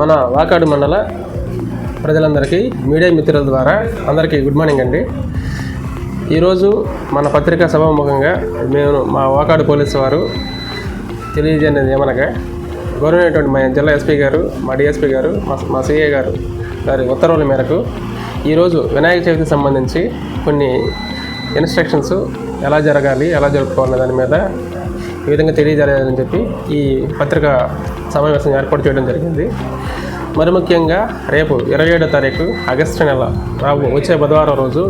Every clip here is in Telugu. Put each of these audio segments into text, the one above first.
మన వాకాడు మండల ప్రజలందరికీ మీడియా మిత్రుల ద్వారా అందరికీ గుడ్ మార్నింగ్ అండి. ఈరోజు మన పత్రికా సభాముఖంగా మేము మా వాకాడు పోలీసు వారు తెలియజేయనిది ఏమనగా గౌరవమైనటువంటి మా జిల్లా ఎస్పీ గారు మా డిఎస్పీ గారు మా మా సిఏ గారు గారి ఉత్తర్వుల మేరకు ఈరోజు వినాయక చవితికి సంబంధించి కొన్ని ఇన్స్ట్రక్షన్స్ ఎలా జరగాలి ఎలా జరుపుకోవాలి దాని మీద ఈ విధంగా తెలియజేయాలని చెప్పి ఈ పత్రికా సమావేశం ఏర్పాటు చేయడం జరిగింది. మరి ముఖ్యంగా రేపు ఇరవై ఏడో తారీఖు ఆగస్టు నెల రాబో వచ్చే బుధవారం రోజు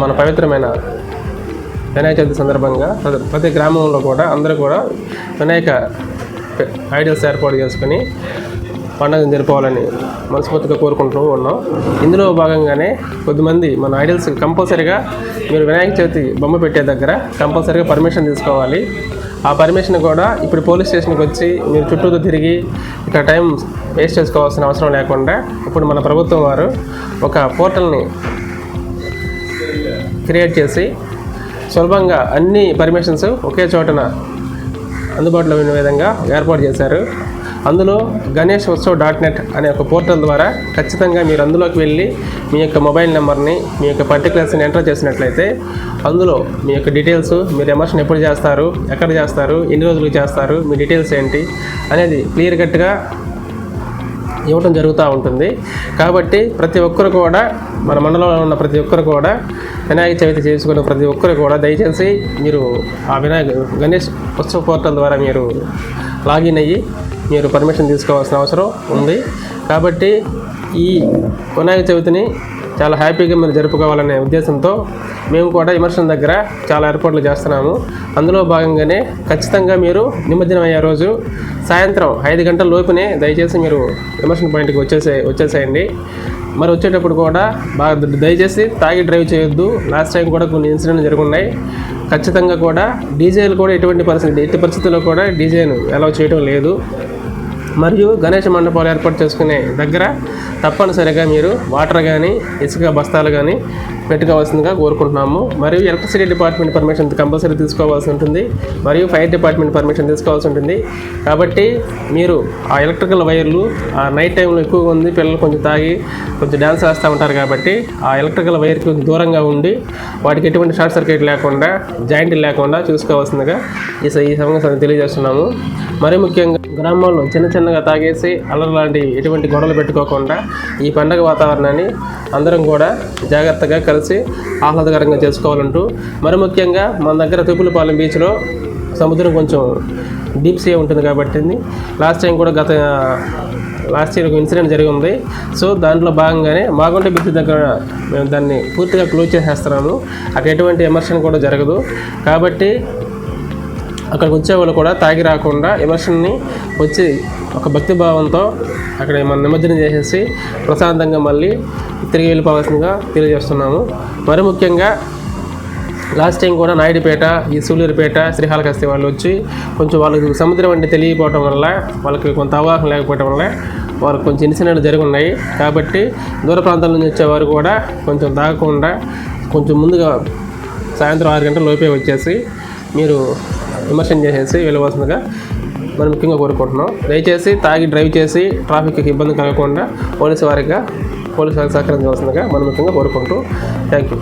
మన పవిత్రమైన వినాయక చవితి సందర్భంగా ప్రతి ప్రతి గ్రామంలో కూడా అందరూ కూడా వినాయక ఐడియల్స్ ఏర్పాటు చేసుకుని పండుగను జరుపుకోవాలని మనస్ఫూర్తిగా కోరుకుంటూ ఉన్నాం. ఇందులో భాగంగానే కొద్దిమంది మన ఐడియల్స్ కంపల్సరీగా మీరు వినాయక చవితి బొమ్మ పెట్టే దగ్గర కంపల్సరీగా పర్మిషన్ తీసుకోవాలి. ఆ పర్మిషన్ కూడా ఇప్పుడు పోలీస్ స్టేషన్కి వచ్చి మీరు చుట్టూతో తిరిగి ఇక్కడ టైం వేస్ట్ చేసుకోవాల్సిన అవసరం లేకుండా ఇప్పుడు మన ప్రభుత్వం వారు ఒక పోర్టల్ని క్రియేట్ చేసి సులభంగా అన్ని పర్మిషన్స్ ఒకే చోటన అందుబాటులో ఉన్న విధంగా ఏర్పాటు చేశారు. అందులో గణేష్ ఉత్సవ్ డాట్ నెట్ అనే ఒక పోర్టల్ ద్వారా ఖచ్చితంగా మీరు అందులోకి వెళ్ళి మీ యొక్క మొబైల్ నెంబర్ని మీ యొక్క పర్టికులర్స్ని ఎంటర్ చేసినట్లయితే అందులో మీ యొక్క డీటెయిల్స్ మీరు ఎమర్షన్ ఎప్పుడు చేస్తారు ఎక్కడ చేస్తారు ఎన్ని రోజులకు చేస్తారు మీ డీటెయిల్స్ ఏంటి అనేది క్లియర్ కట్గా ఇవ్వటం జరుగుతూ ఉంటుంది. కాబట్టి ప్రతి ఒక్కరు కూడా మన మండలంలో ఉన్న ప్రతి ఒక్కరు కూడా వినాయక చవితి చేసుకున్న ప్రతి ఒక్కరు కూడా దయచేసి మీరు ఆ వినాయక గణేష్ ఉత్సవ పోర్టల్ ద్వారా మీరు లాగిన్ అయ్యి మీరు పర్మిషన్ తీసుకోవాల్సిన అవసరం ఉంది. కాబట్టి ఈ వినాయక చవితిని చాలా హ్యాపీగా మీరు జరుపుకోవాలనే ఉద్దేశంతో మేము కూడా విమర్శన దగ్గర చాలా ఏర్పాట్లు చేస్తున్నాము. అందులో భాగంగానే ఖచ్చితంగా మీరు నిమజ్జనం అయ్యే రోజు సాయంత్రం ఐదు గంటల లోపునే దయచేసి మీరు విమర్శన పాయింట్కి వచ్చేసే వచ్చేసేయండి. మరి వచ్చేటప్పుడు కూడా బాగా దయచేసి తాగి డ్రైవ్ చేయొద్దు. లాస్ట్ టైం కూడా కొన్ని ఇన్సిడెంట్లు జరుగున్నాయి. ఖచ్చితంగా కూడా డీజేలు కూడా ఎటువంటి పరిస్థితి ఎట్టి పరిస్థితుల్లో కూడా డీజేను అలౌ చేయడం లేదు. మరియు గణేష మండపాలు ఏర్పాటు చేసుకునే దగ్గర తప్పనిసరిగా మీరు వాటర్ కానీ ఇసుక బస్తాలు కానీ పెట్టుకోవాల్సిందిగా కోరుకుంటున్నాము. మరియు ఎలక్ట్రిసిటీ డిపార్ట్మెంట్ పర్మిషన్ కంపల్సరీ తీసుకోవాల్సి ఉంటుంది. మరియు ఫైర్ డిపార్ట్మెంట్ పర్మిషన్ తీసుకోవాల్సి ఉంటుంది. కాబట్టి మీరు ఆ ఎలక్ట్రికల్ వైర్లు ఆ నైట్ టైంలో ఎక్కువగా ఉంది పిల్లలు కొంచెం తాగి కొంచెం డ్యాన్స్ వేస్తూ ఉంటారు కాబట్టి ఆ ఎలక్ట్రికల్ వైర్కి కొంచెం దూరంగా ఉండి వాటికి ఎటువంటి షార్ట్ సర్క్యూట్ లేకుండా జాయింట్ లేకుండా చూసుకోవాల్సిందిగా ఈ స- ఈ సమస్య తెలియజేస్తున్నాము. మరి ముఖ్యంగా గ్రామాల్లో చిన్న చిన్నగా తాగేసి అల్లరి లాంటి ఎటువంటి గొడవలు పెట్టుకోకుండా ఈ పండగ వాతావరణాన్ని అందరం కూడా జాగ్రత్తగా కలిసి ఆహ్లాదకరంగా చేసుకోవాలంటూ మరి ముఖ్యంగా మన దగ్గర తుపులపాలెం బీచ్లో సముద్రం కొంచెం డీప్ సీ ఉంటుంది కాబట్టి లాస్ట్ టైం కూడా గత లాస్ట్ ఇయర్ ఒక ఇన్సిడెంట్ జరిగింది. సో దాంట్లో భాగంగానే మాగుంట బీచ్ దగ్గర మేము దాన్ని పూర్తిగా క్లోజ్ చేసేస్తున్నాము. అక్కడ ఎటువంటి ఎమర్షన్ కూడా జరగదు. కాబట్టి అక్కడికి వచ్చే వాళ్ళు కూడా తాగి రాకుండా ఎమర్షన్ని వచ్చి ఒక భక్తి భావంతో అక్కడ మనం నిమజ్జనం చేసేసి ప్రశాంతంగా మళ్ళీ తిరిగి వెళ్ళిపోవాల్సిందిగా తెలియజేస్తున్నాము. మరి ముఖ్యంగా లాస్ట్ టైం కూడా నాయుడుపేట ఈ సూళ్ళూరుపేట శ్రీకాళహస్తి వాళ్ళు వచ్చి కొంచెం వాళ్ళకి సముద్రం అంటే తెలియకపోవటం వల్ల వాళ్ళకి కొంత అవగాహన లేకపోవటం వల్ల వాళ్ళకి కొంచెం ఇన్సిడెంట్లు జరుగున్నాయి. కాబట్టి దూర ప్రాంతాల నుంచి వచ్చేవారు కూడా కొంచెం తాగకుండా కొంచెం ముందుగా సాయంత్రం ఆరు గంటల లోపే వచ్చేసి మీరు విమర్శనం చేసేసి వెళ్ళవలసిందిగా మనం ముఖ్యంగా కోరుకుంటున్నాం. దయచేసి తాగి డ్రైవ్ చేసి ట్రాఫిక్కి ఇబ్బంది కలగకుండా పోలీసు వారిగా పోలీసు వారికి సహకరించవలసిందిగా మనం ముఖ్యంగా కోరుకుంటూ థ్యాంక్ యూ